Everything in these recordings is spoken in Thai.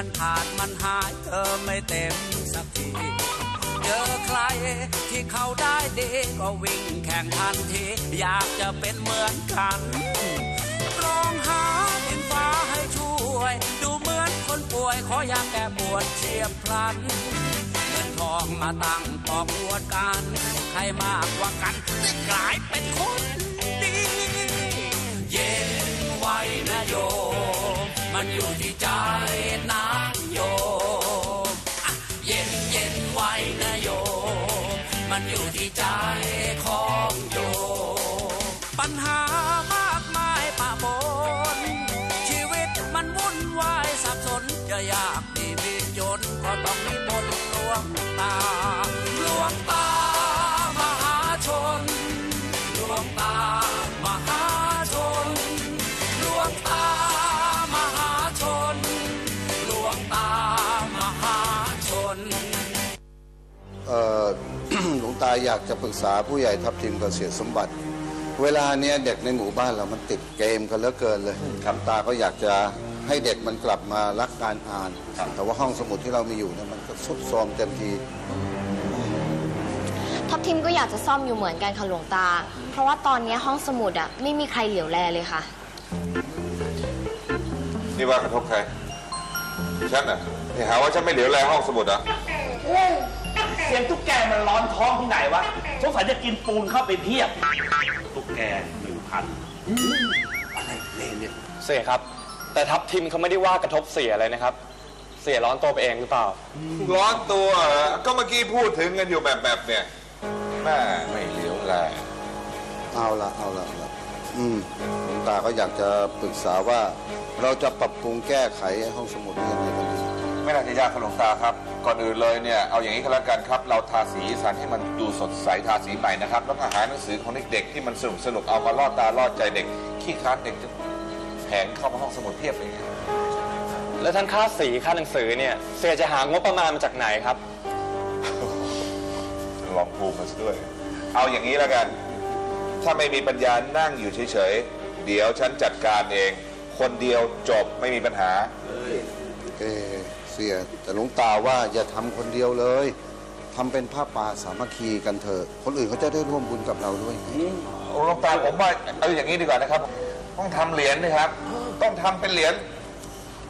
มันขาดมันหายเธอไม่เต็มสักทีเจอใครที่เขาได้ดีก็วิ่งแข่งทันทีอยากจะเป็นเหมือนกันร้องหาดินฟ้าให้ช่วย ดูเหมือนคนป่วยขออยากแก้ปวดเฉียบพลันเงินทองมาตั้งปอกวดกันใครมากกว่ากันกลายเป็นคนดี เย็นไว้นะโย มันอยู่ที่ใจนะโยมเย็นเย็นไว้นะโยม มันอยู่ที่ใจของโยม ปัญหามากมายปะปน ชีวิตมันวุ่นวายสับสนจะยากดีมีจนก็ต้องมีบนต์หลวง อยากจะปรึกษาผู้ใหญ่ทัพทีมกับเสียสมบัติ เวลาเนี้ยเด็กในหมู่บ้านเรามันติดเกมกันเหลือเกินเลยหลวงตาก็อยากจะให้เด็กมันกลับมารักการอ่าน แต่ว่าห้องสมุดที่เรามีอยู่เนี่ยมันก็สุดโทรมเต็มทีทัพทิมก็อยากจะซ่อมอยู่เหมือนกันค่ะหลวงตา เพราะว่าตอนนี้ห้องสมุดอะไม่มีใครเหลียวแลเลยค่ะ นี่ว่ากระทบใครฉันน่ะนี่หาว่าฉันไม่เหลียวแลห้องสมุดเหรอะ เสียงตุ๊กแกมันร้อนท้องที่ไหนวะสงสัยจะกินปูนเข้าไปเพียบ ตุ๊กแกหนึ่งพันเสียครับ แต่ทัพทิมเขาไม่ได้ว่ากระทบเสียเลยนะครับ เสียร้อนตัวไปเองหรือเปล่า ร้อนตัวเหรอก็เมื่อกี้พูดถึงกันอยู่แบบแบบๆเนี่ยแม่ไม่เหลียวแลเอาละเอาละเอาละอืมหลวงตาก็อยากจะปรึกษาว่า เราจะปรับปรุงแก้ไขห้องสมุดนี้ยังไงกันดี ไม่น่าจะยากครับหลวงตาครับ ก่อนอื่นเลยเนี่ยเอาอย่างนี้ก็แล้วกันครับ เราทาสีสันให้มันดูสดใสทาสีใหม่นะครับ แล้วก็หาหนังสือของเด็กๆที่มันสนุกสนุกๆเอามาล่อตาล่อใจเด็กขี้ค้านเด็กจะแผงเข้ามาห้องสมุดเพียบเลยไงแล้วท่านค่าสีค่าหนังสือเนี่ยเสียจะหางบประมาณมาจากไหนครับ ลองภูมิมาซะด้วย เอาอย่างนี้แล้วกัน ถ้าไม่มีปัญญานั่งอยู่เฉยๆ เดี๋ยวฉันจัดการเอง คนเดียวจบไม่มีปัญหา เออเสีย แต่หลวงตาว่าอย่าทำคนเดียวเลยทำเป็นผ้าป่าสามัคคีกันเถอะ คนอื่นเขาจะได้ร่วมบุญกับเราด้วยไงหลวงตาผมว่าเอาอย่างนี้ดีกว่านะครับ ต้องทำเหรียญนะครับ ต้องทำเป็นเหรียญ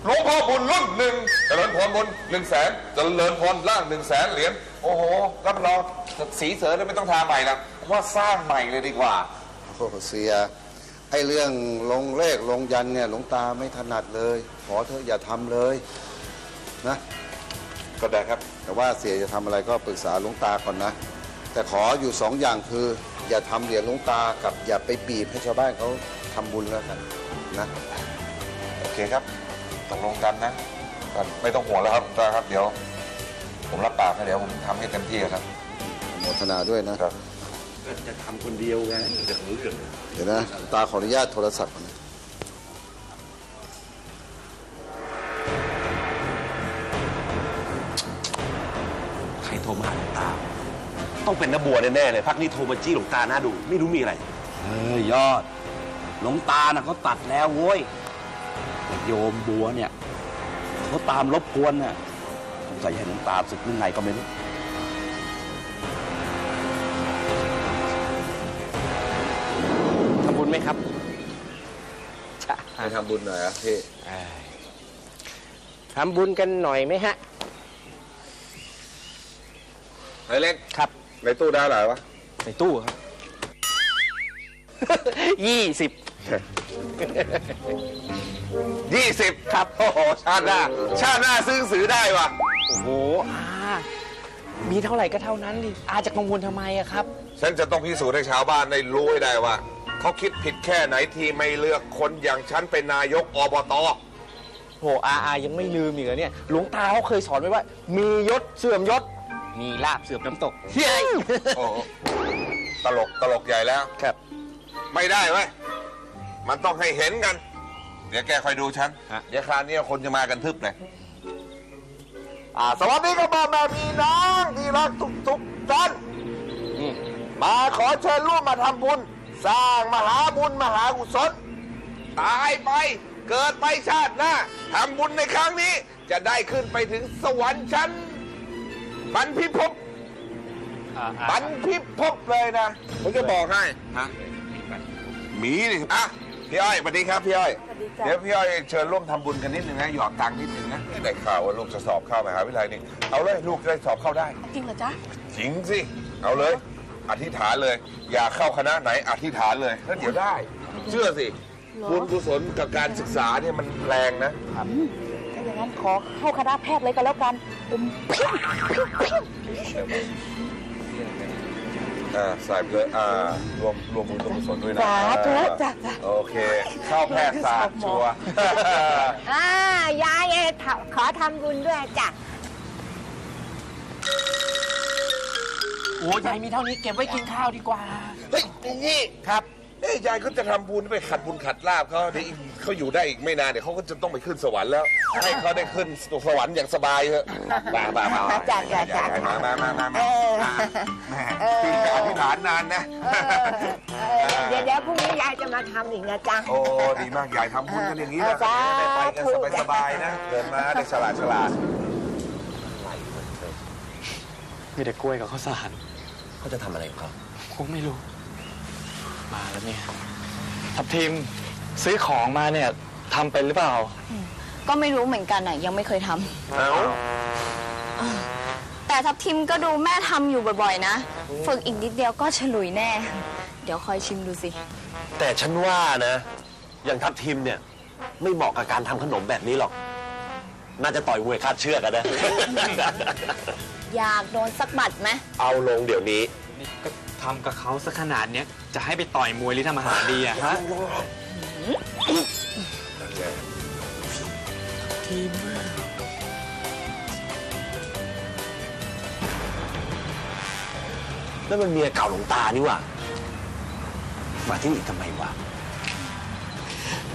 หลวงพ่อบุญรุ่นหนึ่งเจริญพรบุญหนึ่งแสนเจริญพรล่างหนึ่งแสนเหรียญโอ้โหรับรองสีเสือเนี่ยไม่ต้องทาใหม่ละผมว่าสร้างใหม่เลยดีกว่า โอ้โหเสีย ไอ้เรื่องลงเลขลงยันเนี่ยหลวงตาไม่ถนัดเลย ขอเธอะอย่าทำเลย นะ ก็ได้ครับ แต่ว่าเสียจะทำอะไรก็ปรึกษาหลวงตาก่อนนะ แต่ขออยู่สองอย่างคือ อย่าทำเหรียญหลวงตากับอย่าไปบีบให้ชาวบ้านเขาทำบุญแล้วกันนะ โอเคครับตกลงกันนะก็ไม่ต้องห่วงแล้วครับหลวงตาครับ เดี๋ยว ผมรับปากนะเดี๋ยวผมทำให้เต็มที่ครับ โมทนาด้วยนะ ครับจะทำคนเดียวไงเรื่องเรื่องเดี๋ยวนะ ตาขออนุญาตโทรศัพท์ก่อนนะ ต้องเป็นนบัวแน่ๆเลยพักนี้โทรมาจี้หลวงตาหน้าดู ไม่รู้มีอะไรเออยอด หลวงตาน่ะเขาตัดแล้วโว้ยแต่โยมบัวเนี่ยเขาตามรบกวนน่ะสงสัยให้หลวงตาสึกยังไงก็ไม่รู้ ทำบุญไหมครับให้ทำบุญหน่อยอะพี่ ทำบุญกันหน่อยไหมฮะไอ้เล็กครับ ในตู้ได้หลายวะ ในตู้ครับ ยี่สิบยี่สิบครับ โอ้โห ชาติหน้า ชาติหน้าซื้อหนังสือได้วะโอ้โหอามีเท่าไหร่ก็เท่านั้นดิอาจะกังวลทำไมอะครับ ฉันจะต้องพิสูจน์ให้ชาวบ้านได้รู้ให้ได้ว่าเขาคิดผิดแค่ไหนที่ไม่เลือกคนอย่างฉันเป็นนายกอบตโหอาอายังไม่ลืมอีกเหรอเนี่ย หลวงตาเขาเคยสอนไว้ว่า มียศเสื่อมยศ มีลาบเสื่อมน้ำตกเฮ้ยโอ้โหตลกตลกใหญ่แล้ว ครับไม่ได้เว้ยมันต้องให้เห็นกัน เดี๋ยวแกคอยดูฉัน เดี๋ยวคราวนี้คนจะมากันทึบเลย อ่าสวัสดีครับพ่อแม่พี่น้องที่รักทุกทุกๆท่านมาขอเชิญร่วมมาทำบุญ สร้างมหาบุญมหากุศลตายไป เกิดไปชาติหน้าทำบุญในครั้งนี้ จะได้ขึ้นไปถึงสวรรค์ชั้น บรรพิภพบรรพิภพเลยนะ ผมจะบอกให้ฮะมีดิอะพี่อ้อยสวัสดีครับพี่อ้อยเดี๋ยวพี่อ้อยเชิญร่วมทำบุญกันนิดนึงนะหยอดตังค์นิดนึงนะได้ข่าวว่าลูกจะสอบเข้ามหาวิทยาลัยนี่เอาเลยลูกจะได้สอบเข้าได้ จริงเหรอจ๊ะ จริงสิ เอาเลย อธิษฐานเลย อยากเข้าคณะไหนอธิษฐานเลยแล้วเดี๋ยวได้ เชื่อสิบุญกุศลกับการศึกษาเนี่ยมันแรงนะถ้าอย่า งนั้นขอเข้าคณะแพทย์เลยก็แล้วกันอืมเพี้ยงเพี้ยงเพี้ยงอ่าใส่ไปเลยอ่ารวมรวมบุญรวมกุศลด้วยนะสาธุอ่าจ้ะจ้ะโอเค เข้าแพทยศาสตร์ชัวร์อ่ายายเองขอทำบุญด้วยจ้ะโอ้ยายมีเท่านี้เก็บไว้กินข้าวดีกว่า เฮ้ยนี่ครับ เอ้ยยายก็จะทำบุญไปขัดบุญขัดลาบเขาเดี๋ยวอีกเขาอยู่ได้อีกไม่นานเดี๋ยวเขาก็จะต้องไปขึ้นสวรรค์แล้ว ให้เขาได้ขึ้นสวรรค์อย่างสบายเถอะมามามามาจ้ะจ้ะจ้ะ มามามามาเอมาอแหม่พี่จะอธิษฐานนานนะเออเดี๋ยวเดี๋ยวพรุ่งนี้ยายจะมาทำอีกนะจ๊ะ โอ้ ดีมาก ยายทำบุญกันอย่างนี้นะสาธุได้ไปกันสบายๆนะ เดินมาได้ฉลาดฉลาดมีแต่กล้วยกับข้าวสารเขาจะทำอะไรของเขาคงไม่รู้ มาแล้วเนี่ยทับทีมซื้อของมาเนี่ยทำเป็นหรือเปล่า ก็ไม่รู้เหมือนกันอะ ยังไม่เคยทำเอ้าแต่ทับทิมก็ดูแม่ทำอยู่บ่อยๆนะ ฝึกอีกนิดเดียวก็ฉลุยแน่ เดี๋ยวคอยชิมดูสิ แต่ฉันว่านะ อย่างทัพทีมเนี่ย ไม่เหมาะกับการทำขนมแบบนี้หรอก น่าจะต่อยมวยคาดเชือกกันนะ อยากโดนสักบัดไหมเอาลงเดี๋ยวนี้ นี่ก็ ทำกับเขาสักขนาดเนี้ยจะให้ไปต่อยมวยหรือทำอาหารดีอะฮะนั่นมันเมียเก่าหลวงตานี่หว่ามาที่นี่ทำไมวะ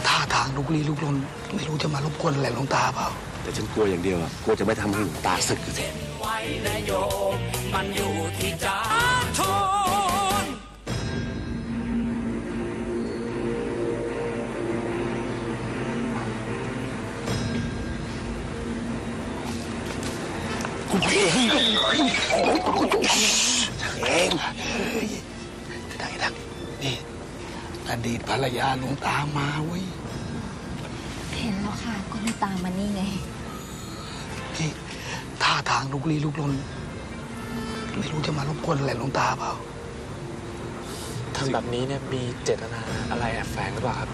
ท่าทางลุกลี้ลุกลนไม่รู้จะมารบกวนอะไรหลวงตาเปล่า แต่ฉันกลัวอย่างเดียวอะกลัวจะไม่ทำให้หลวงตาสึกเสีย ไว้นะโยมมันอยู่ที่ใจทุ เองดังดังนี่อดีตภรรยาหลวงตามาเว้ยเห็นแล้วค่ะก็เลยตามมานี่ไงนี่ท่าทางลุกลี้ลุกลน ไม่รู้จะมารบกวนอะไรหลวงตาเปล่าทำแบบนี้เนี่ยมีเจตนาอะไรแอบแฝงหรือเปล่าครับ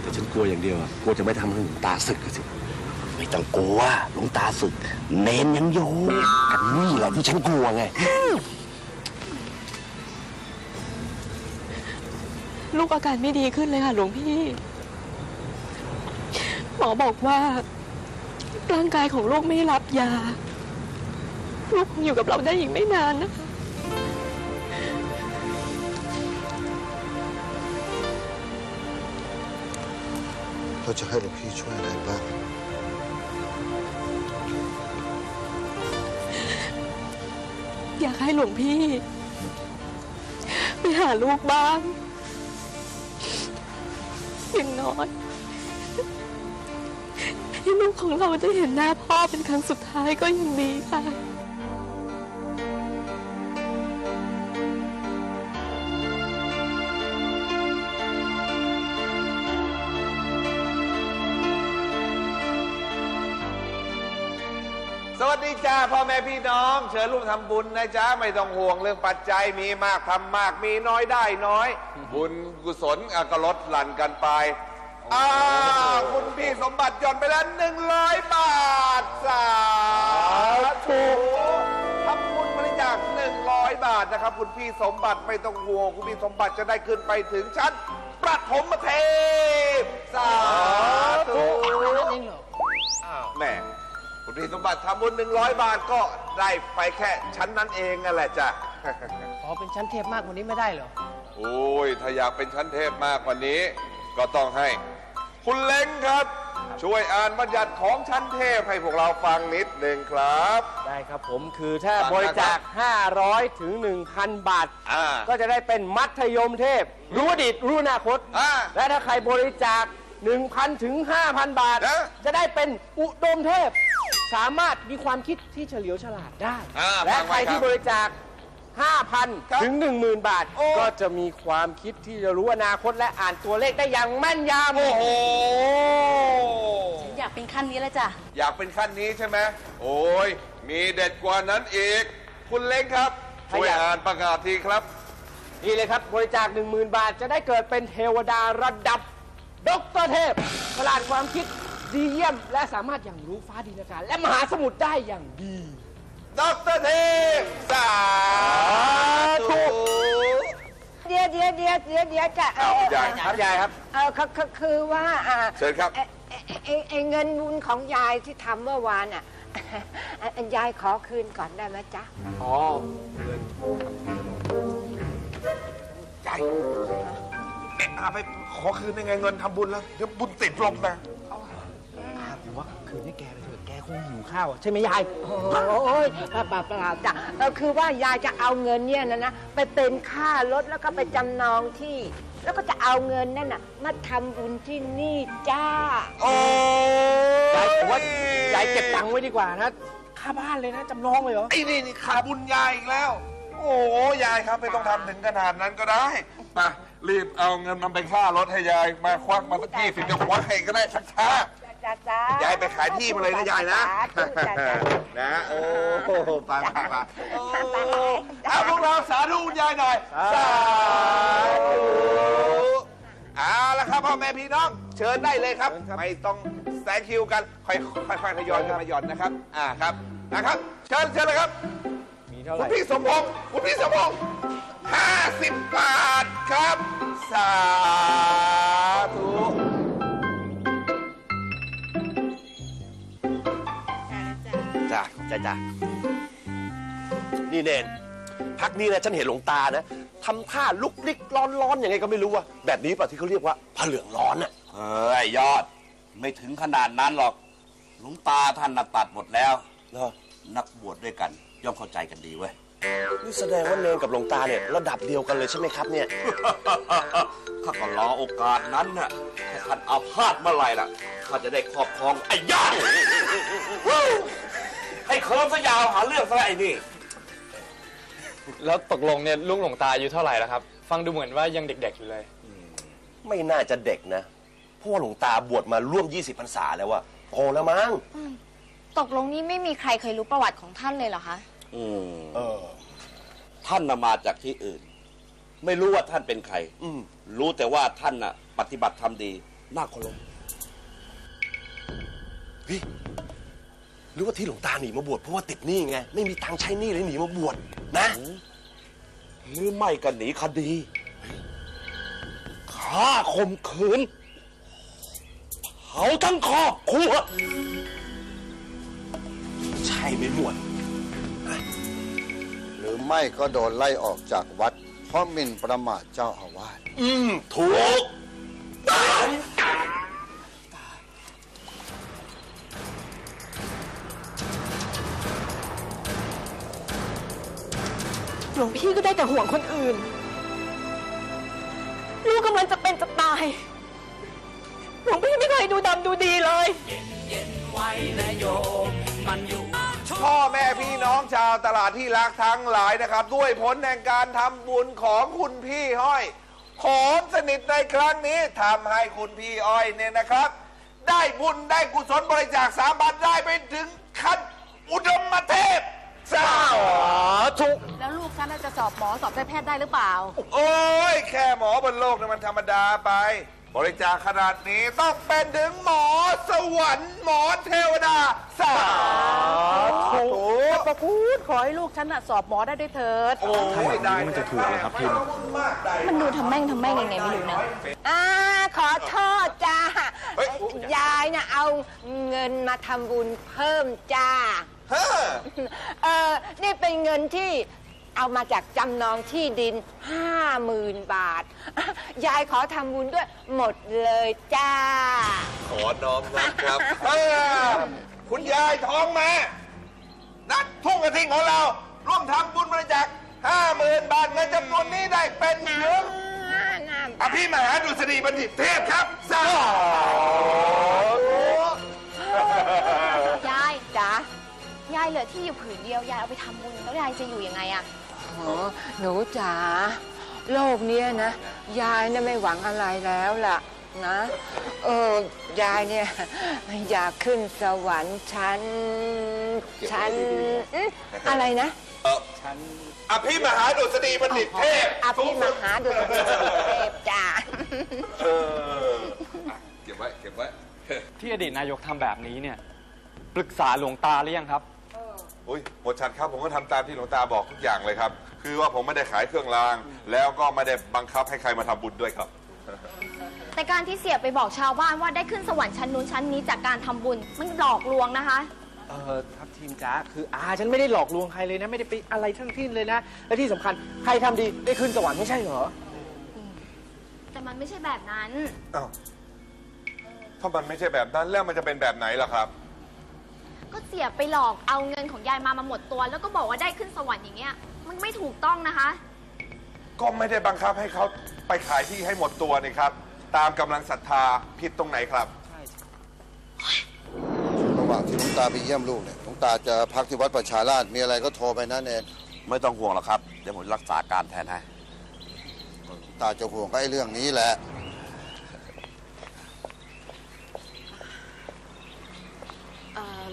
แต่ฉันกลัวอย่างเดียวอะกลัวจะไม่ทำให้หลวงตาสึกสิ ไม่ต้องกลัวหลวงตาสึก เนนยังอยู่กันนี่แหละที่ฉันกลัวไง ลูกอาการไม่ดีขึ้นเลยค่ะหลวงพี่ หมอบอกว่า ร่างกายของลูกไม่รับยา ลูกคงอยู่กับเราได้อีกไม่นานนะคะเราจะให้หลวงพี่ช่วยอะไรบ้าง อยากให้หลวงพี่ ไปหาลูกบ้างอย่างน้อยให้ลูกของเราได้เห็นหน้าพ่อเป็นครั้งสุดท้ายก็ยังดีค่ะ พ่อแม่พี่น้องเชิญร่วมทำบุญนะจ๊ะไม่ต้องห่วงเรื่องปัจจัยมีมากทำมากมีน้อยได้น้อย บุญกุศลอะก็ลดหลั่นกันไปอ่าคุณพี่สมบัติหย่อนไปแล้วหนึ่งร้อยบาทสาธุทำบุญบริจาคหนึ่งร้อยบาทนะครับ คุณพี่สมบัติไม่ต้องห่วงคุณพี่สมบัติจะได้ขึ้นไปถึงชั้นประถมเทพสาธุอ้าวแหม่ คุณพี่สมบัติทำบุญหนึ่งร้อยบาทก็ได้ไปแค่ชั้นนั้นเองนั่นแหละจ้ะ ขอเป็นชั้นเทพมากกว่านี้ไม่ได้เหรอ โอ้ย ถ้าอยากเป็นชั้นเทพมากกว่านี้ ก็ต้องให้ คุณเล้งครับ ช่วยอ่านบัญญัติของชั้นเทพให้พวกเราฟังนิดหนึ่งครับ ได้ครับผมคือถ้าฟังนะครับบริจาค 500 ถึง 1,000 บาท อ่า ก็จะได้เป็นมัธยมเทพ รู้อดีตรู้อนาคต อ่าและถ้าใครบริจาค 1,000 ถึง 5,000 บาท นะ จะได้เป็นอุดมเทพ สามารถมีความคิดที่เฉลียวฉลาดได้ อ่าและฟังใครไว้ครับที่บริจาค 5,000 ถึง 10,000 บาท โอ้ ก็จะมีความคิดที่จะรู้อนาคตและอ่านตัวเลขได้อย่างแม่นยำ โอ้โห อยากเป็นขั้นนี้แล้วจ้ะ อยากเป็นขั้นนี้ใช่ไหม โอ้ย มีเด็ดกว่านั้นอีก คุณเล้งครับช่วยอ่านประกาศทีครับ นี่เลยครับบริจาค 10,000 บาทจะได้เกิดเป็นเทวดาระดับดอกเตอรเทพฉลาดความคิด ดีเยี่ยมและสามารถอย่างรู้ฟ้าดินอากาศและมหาสมุทรได้อย่างดี ดอกเตอรเทพสาธุ เดี๋ยวเดี๋ยวเดี๋ยวเดี๋ยวเดี๋ยวจะเอเอาอคุณยายครับยายครับ เออคือคือคือว่าอ่าเชิญครับเอ่อเอ่อเอ่อเอ่อเงินบุญของยายที่ทำเมื่อวานอะเอ่อยายขอคืนก่อนได้ไหมจ๊ะ อ๋อใหญ่เอ๊ะอาไปขอคืนได้ไงเงินทำบุญแล้ว เดี๋ยวบุญติดลมนะผมว่า คืนให้แกไปเถอะแกคงหิวข้าวใช่ไหมยาย โอ้ยเปล่าเปล่าเปล่าจ้ะเออคือว่ายายจะเอาเงินเนี่ยนะนะไปเป็นค่ารถแล้วก็ไปจำนองที่ แล้วก็จะเอาเงินนั่นน่ะมาทำบุญที่นี่จ้า โอ้ยายผมว่ายายเก็บตังค์ไว้ดีกว่านะ ค่าบ้านเลยนะจำนองเลยเหรอ ไอ้นี่นี่ขาบุญยายอีกแล้ว โอ้ยายครับไม่ต้องทำถึงขนาดนั้นก็ได้มารีบเอาเงินมันไปค่ารถให้ยายมาควักมาสักยี่สิบจะควักให้ก็ได้ชักช้า จ้าจ้ายายไปขายที่มาเลยนะยายนะสาธุจ้าจ้า นะ โอ้ไปไปไปเอาพวกเราสาธุคุณยายหน่อย สาธุเอาละครับพ่อแม่พี่น้อง เชิญได้เลยครับ ไม่ต้องแซงคิวกัน ค่อยค่อยๆทยอยกันมาหย่อนนะครับ อ่าครับ นะครับ เชิญเชิญเลยครับ มีเท่าไหคุณร่พี่สมพงศ์คุณพี่สมพงศ์ห้าสิบบาทครับ สาธุ จ้ะจ้ะจ้ะนี่เนนพักนี้นะฉันเห็นหลวงตานะทำท่าลุกลิกร้อนร้อนยังไงก็ไม่รู้ว่าแบบนี้ป่ะที่เขาเรียกว่าผ้าเหลืองร้อนอะเอ้ยยอด ไม่ถึงขนาดนั้นหรอก หลวงตาท่านน่ะตัดหมดแล้วเนอะนักบวชด้วยกัน ย่อมเข้าใจกันดีเว้ยนี่แสดงว่าเนนกับหลวงตาเนี่ยระดับเดียวกันเลยใช่ไหมครับเนี่ยข้าก็รอโอกาสนั้นน่ะถ้าท่านอาพาธเมื่อไหร่ล่ะข้าจะได้ครอบครองไอ้ย่างวู้ ให้เคิร์มซะยาวหาเรื่องซะไอ้นี่ แล้วตกลงเนี่ยลูกหลวงตาอายุเท่าไหร่แล้วครับ ฟังดูเหมือนว่ายังเด็ก ๆ อยู่เลย ไม่น่าจะเด็กนะเพราะว่าหลวงตาบวชมาร่วม 20พรรษาแล้วว่าโตแล้วมั้งตกลงนี่ไม่มีใครเคยรู้ประวัติของท่านเลยเหรอคะ อืมเออ ท่านน่ะมาจากที่อื่น ไม่รู้ว่าท่านเป็นใคร อืม รู้แต่ว่าท่านน่ะ ปฏิบัติธรรมดีน่าเคารพพี่ หรือว่าที่หลวงตาหนีมาบวชเพราะว่าติดหนี้ไงไม่มีตังค์ใช้หนี้เลยหนีมาบวชนะหรือไม่ก็หนีคดีฆ่าข่มขืนเผาทั้งครอบครัวใช่ไหมหมวดหรือไม่ก็โดนไล่ออกจากวัด เพราะหมิ่นประมาทเจ้าอาวาสอืมถูก ห่วงคนอื่น ลูกกำลังจะเป็นจะตาย หลวงพี่ไม่เคยดูดำดูดีเลย ไว้นะโยมมันอยู่ พ่อแม่พี่น้องชาวตลาดที่รักทั้งหลายนะครับ ด้วยผลแห่งการทำบุญของคุณพี่ห้อยหอมสนิทในครั้งนี้ทำให้คุณพี่อ้อยเนี่ยนะครับ ได้บุญได้กุศลบริจาคสามบาทได้ไปถึงขั้นอุดมเทพ สาธุ แล้วลูกฉันน่าจะสอบหมอสอบได้แพทย์ได้หรือเปล่า โอ้ยแค่หมอบนโลกเนี่ยมันธรรมดาไป บริจาคขนาดนี้ต้องเป็นถึงหมอสวรรค์ หมอเทวดา สาธุประคุณขอให้ลูกฉันน่ะสอบหมอได้ด้วยเถิด โอ้ยได้มันจะถูกเลยครับพิมมันดูทำแม่งทำแม่งยังไงไม่รู้นะอ่าขอโทษจ้า ยายน่ะเอาเงินมาทำบุญเพิ่มจ้า เออนี่เป็นเงินที่เอามาจากจำนองที่ดินห้าหมื่นบาท ยายขอทำบุญด้วยหมดเลยจ้า ขอน้อมรับครับเออคุณยายท้องมา นัดทุ่งกระทิงของเรา ร่วมทำบุญบริจาคห้าหมื่นบาทเงินจำนวนนี้ได้เป็นถึงน้ำอภิมหาดุษฎีบัณฑิตเทพครับสาธุ ลือที่อยู่ผืนเดียวยายเอาไปทำบุญแล้วยายจะอยู่ยังไงอะโอ้หนูจ๋าโลกเนี้ยนะ ยายน่ะไม่หวังอะไรแล้วล่ะนะเออยายเนี่ยอยากขึ้นสวรรค์ชั้นชั้นอื้ออะไรนะอภิมหาดุษฎีบัณฑิตเทพอภิมหาดุษฎีเทพจ้า เอออะเก็บไว้เก็บไว้ ที่อดีตนายกทำแบบนี้เนี่ย ปรึกษาหลวงตาหรือยังครับอุ้ยหมว ดชัดครับผมก็ทำตามที่หลวงตาบอกทุกอย่างเลยครับ คือว่าผมไม่ได้ขายเครื่องราง แล้วก็ไม่ได้บังคับให้ใครมาทำบุญด้วยครับ แต่การที่เสียไปบอกชาวบ้านว่าได้ขึ้นสวรรค์ชั้นนู้นชั้นนี้จากการทำบุญมันหลอกลวงนะคะ เออทัพทีมจ้าคืออาฉันไม่ได้หลอกลวงใครเลยนะ ไม่ได้ไปอะไรทั้งสิ้นเลยนะ และที่สำคัญใครทำดีได้ขึ้นสวรรค์ไม่ใช่เหรอ แต่มันไม่ใช่แบบนั้น อ้าวถ้ามันไม่ใช่แบบนั้นแล้วมันจะเป็นแบบไหนล่ะครับ ก็เสียไปหลอกเอาเงินของยายมามาหมดตัว แล้วก็บอกว่าได้ขึ้นสวรรค์อย่างเงี้ย มันไม่ถูกต้องนะคะ ก็ไม่ได้บังคับให้เขาไปขายที่ให้หมดตัวนี่ครับ ตามกำลังศรัทธาผิดตรงไหนครับ ระหว่างที่หลวงตาไปเยี่ยมลูกเนี่ยหลวงตาจะพักที่วัดประชาราชมีอะไรก็โทรไปนะเนนไม่ต้องห่วงหรอกครับ เดี๋ยวผมรักษาการแทนให้ หลวงตาจะห่วงก็ไอ้เรื่องนี้แหละ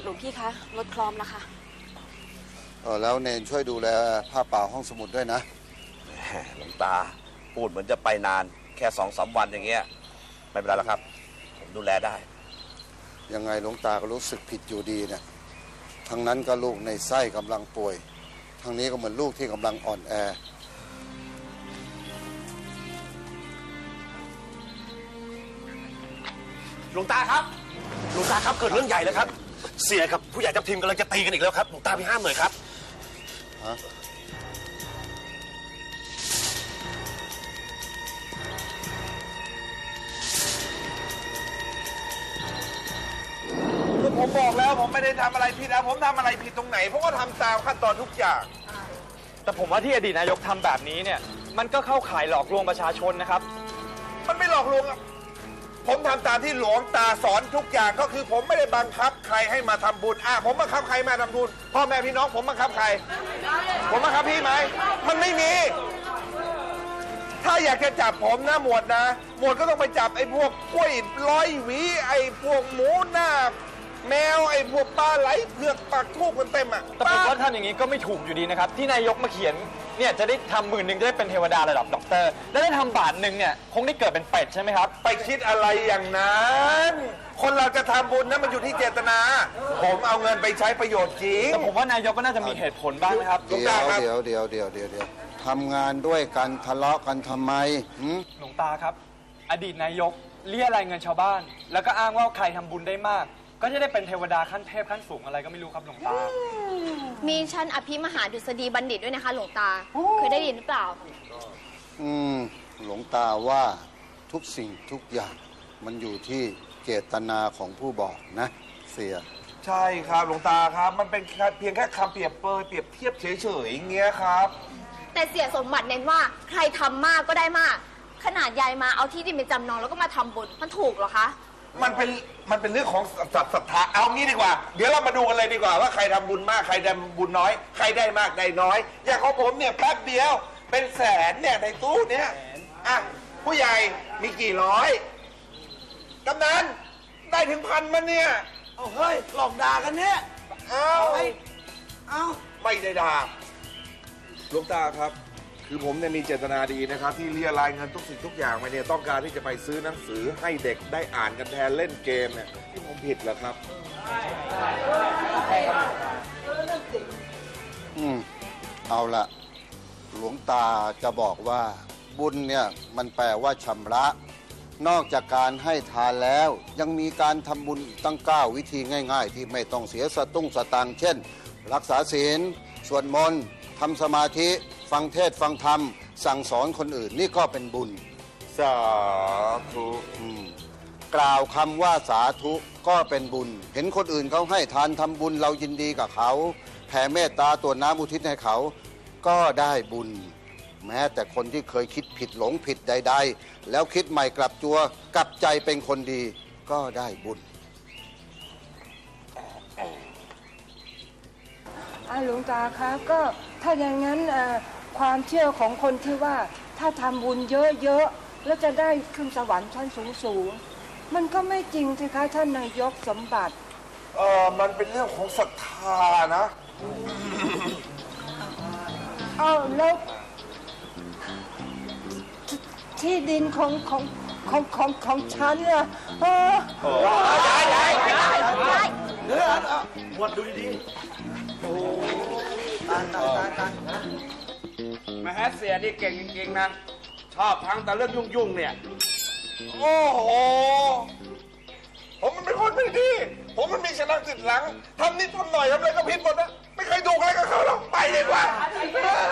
หลวงพี่คะรถพร้อมแล้วค่ะเออแล้วเนนช่วยดูแลผ้าป่าห้องสมุดด้วยนะหลวงตา พูดเหมือนจะไปนาน แค่สองสามวันอย่างเงี้ย ไม่เป็นไรหรอกครับ ผมดูแลได้ ยังไงหลวงตาก็รู้สึกผิดอยู่ดีเนี่ยทั้งนั้นก็ลูกในไส้กำลังป่วยทางนี้ก็เหมือนลูกที่กำลังอ่อนแอ หลวงตาครับ หลวงตาครับเกิดเรื่องใหญ่แล้วครับ เสียกับผู้ใหญ่ทัพทีมกำลังจะตีกันอีกแล้วครับหลวงตาไปห้ามหน่อยครับฮะก็ผมบอกแล้วผมไม่ได้ทำอะไรผิดนะผมทำอะไรผิดตรงไหนผมก็ทำตามขั้นตอนทุกอย่าง แต่ผมว่าที่อดีตนายกทำแบบนี้เนี่ย มันก็เข้าข่ายหลอกลวงประชาชนนะครับ มันไม่หลอกลวงอะ ผมทำตามที่หลวงตาสอนทุกอย่างก็คือผมไม่ได้บังคับใครให้มาทำบุญอะผมบังคับใครมาทำบุญพ่อแม่พี่น้องผมบังคับใคร ผมบังคับพี่ไหมมันไม่มี ถ้าอยากจะจับผมนะหมวดนะ หมวดก็ต้องไปจับไอ้พวกกล้วยร้อยหวี ไอ้พวกหมูหน้า แมวไอ้พวกปลาไหลเผือกปักทูบกันเต็มอะแต่ผมว่าทำอย่างนี้ก็ไม่ถูกอยู่ดีนะครับ ที่นายกมาเขียน เนี่ยจะได้ทำหมื่นหนึ่งจะได้เป็นเทวดาระดับด็อกเตอร์ แล้วได้ทำบาทหนึ่งเนี่ยคงได้เกิดเป็นเป็ดใช่ไหมครับไปคิดอะไรอย่างนั้น คนเราจะทำบุญนะมันอยู่ที่เจตนา ผมเอาเงินไปใช้ประโยชน์จริง แต่ผมว่านายกก็น่าจะมีเหตุผลบ้างนะครับ เดี๋ยวเดี๋ยวเดี๋ยวเดี๋ยวเดี๋ยวเดี๋ยวทำงานด้วยกันทะเลาะกันทำไมหืมหลวงตาครับ อดีตนายกเรียรายเงินชาวบ้าน แล้วก็อ้างว่าใครทำบุญได้มาก ก็จะได้เป็นเทวดาขั้นเทพขั้นสูงอะไรก็ไม่รู้ครับหลวงตา มีชั้นอภิมหาดุษฎีบัณฑิตด้วยนะคะ หลวงตา เคยได้ยินหรือเปล่า อืมหลวงตาว่าทุกสิ่งทุกอย่างมันอยู่ที่เจตนาของผู้บอกนะ เสีย ใช่ครับหลวงตาครับ มันเป็นแค่เพียงแค่คำเปรียบเปรยเปรียบเทียบเฉยๆอย่างเงี้ยครับ แต่เสียสมบัติเน้นว่าใครทำมากก็ได้มาก ขนาดยายมาเอาที่ดินไปจำนองแล้วก็มาทำบุญมันถูกเหรอคะ มันเป็นมันเป็นเรื่องของศรัทธาเอางี้ดีกว่า เดี๋ยวเรามาดูกันเลยดีกว่าว่าใครทำบุญมากใครทำบุญน้อย ใครได้มากได้น้อย อย่างของผมเนี่ยแป๊บเดียวเป็นแสนเนี่ยในตู้เนี่ยอะผู้ใหญ่มีกี่ร้อยกำนันได้ถึงพันมันเนี่ยเอาเฮ้ยหลอกด่ากันเนี่ยเอาเอา ไม่ได้ด่า หลวงตาครับ คือผมเนี่ยมีเจตนาดีนะครับ ที่เรียรายเงินทุกสิ่งทุกอย่างมาเนี่ยต้องการที่จะไปซื้อหนังสือให้เด็กได้อ่านกันแทนเล่นเกมเนี่ยที่ผมผิดเหรอครับอืมเอาละหลวงตาจะบอกว่า บุญเนี่ยมันแปลว่าชำระ นอกจากการให้ทานแล้ว ยังมีการทำบุญอีกตั้ง 9 วิธีง่าย ๆ ที่ไม่ต้องเสียสตุ้งสตังค์เช่น รักษาศีลสวดมนต์ทำสมาธิ ฟังเทศน์ฟังธรรม สั่งสอนคนอื่นนี่ก็เป็นบุญ สาธุอืมกล่าวคำว่าสาธุก็เป็นบุญ เห็นคนอื่นเขาให้ทานทำบุญเรายินดีกับเขาแผ่เมตตาตัวน้ำอุทิศให้เขา ก็ได้บุญ แม้แต่คนที่เคยคิดผิดหลงผิดใด ๆ แล้วคิดใหม่กลับตัว กลับใจเป็นคนดีก็ได้บุญ อ่าหลวงตาคะก็ถ้าอย่างนั้นเอ่อ ความเชื่อของคนที่ว่าถ้าทำบุญเยอะๆแล้วจะได้ขึ้นสวรรค์ชั้นสูงๆมันก็ไม่จริงสิคะท่านนายกสมบัติเออมันเป็นเรื่องของศรัทธานะเอาแล้วทที่ดินของของของของของฉันล่ะเออย้ายย้ายย้ายย้ายเดี๋ยวหมวดดู ดีแม่เสียนี่เก่งจริงๆนะ ชอบทั้งแต่เรื่องยุ่งๆเนี่ย โอ้โห ผมมันเป็นคนไม่ดี ผมมันมีชนะติดหลังทำนิดทำหน่อยทำอะไรก็ผิดหมดนะไม่เคยดูใครกับเขาหรอกไปดีกว่า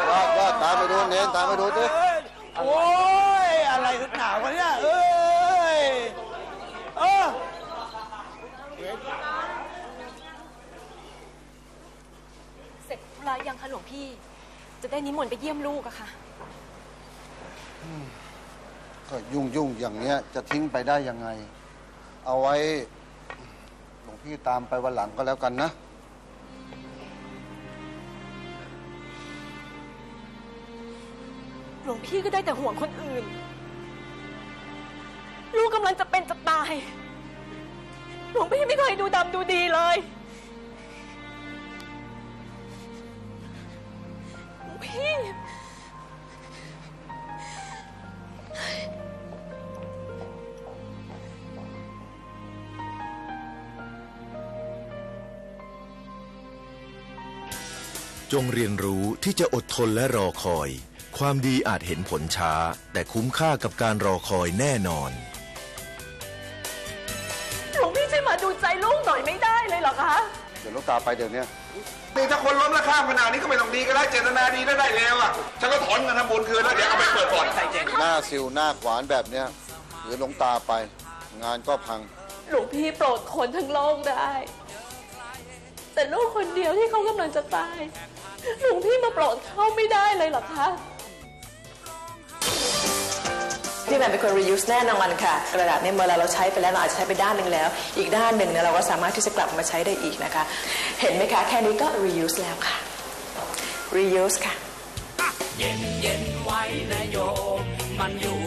ว่าว่าตามไปดูเน้นตามไปดูสิโอ้ยอะไรขึ้นหนาวะเนี่ยเอ้ยเออเสร็จธุระยังคะหลวงพี่ จะได้นิมนต์ไปเยี่ยมลูกอะค่ะ ก็ยุ่งยุ่งๆอย่างเนี้ย จะทิ้งไปได้ยังไง เอาไว้หลวงพี่ตามไปวันหลังก็แล้วกันนะ หลวงพี่ก็ได้แต่ห่วงคนอื่น ลูกกำลังจะเป็นจะตาย หลวงพี่ไม่เคยดูดำดูดีเลย จงเรียนรู้ที่จะอดทนและรอคอย ความดีอาจเห็นผลช้า แต่คุ้มค่ากับการรอคอยแน่นอนหลวงพี่ช่วยมาดูใจลูกหน่อยไม่ได้เลยเหรอคะเดี๋ยวหลูกตาไปเดี๋ยวเนี้ยนี่ถ้าคนล้มแล้วข้ามขนาดนี้ก็ไม่ต้องดีก็ได้เจตนาดีได้ได้แล้วอะฉันก็ถอนเงินทำบุญคืนแล้วเดี๋ยวเอาไปเปิดบ่อนหน้าสิวหน้าขวานแบบเนี้ยหรือหลวงตาไป งานก็พัง หลวงพี่โปรดคนทั้งโลกได้ แต่ลูกคนเดียวที่เขากำลังจะตาย หลวงพี่มาโปรดเข้าไม่ได้เลยเหรอคะพี่แม่เป็นคน reuse แน่นอนค่ะ กระดาษเนี่ยเมื่อเราใช้ไปแล้วเราอาจจะใช้ไปด้านหนึ่งแล้ว อีกด้านหนึ่งเนี่ยเราก็สามารถที่จะกลับมาใช้ได้อีกนะคะ เห็นไหมคะ แค่นี้ก็ reuse แล้วค่ะ reuse ค่ะเย็นเย็นไว้นะโยมมันอยู่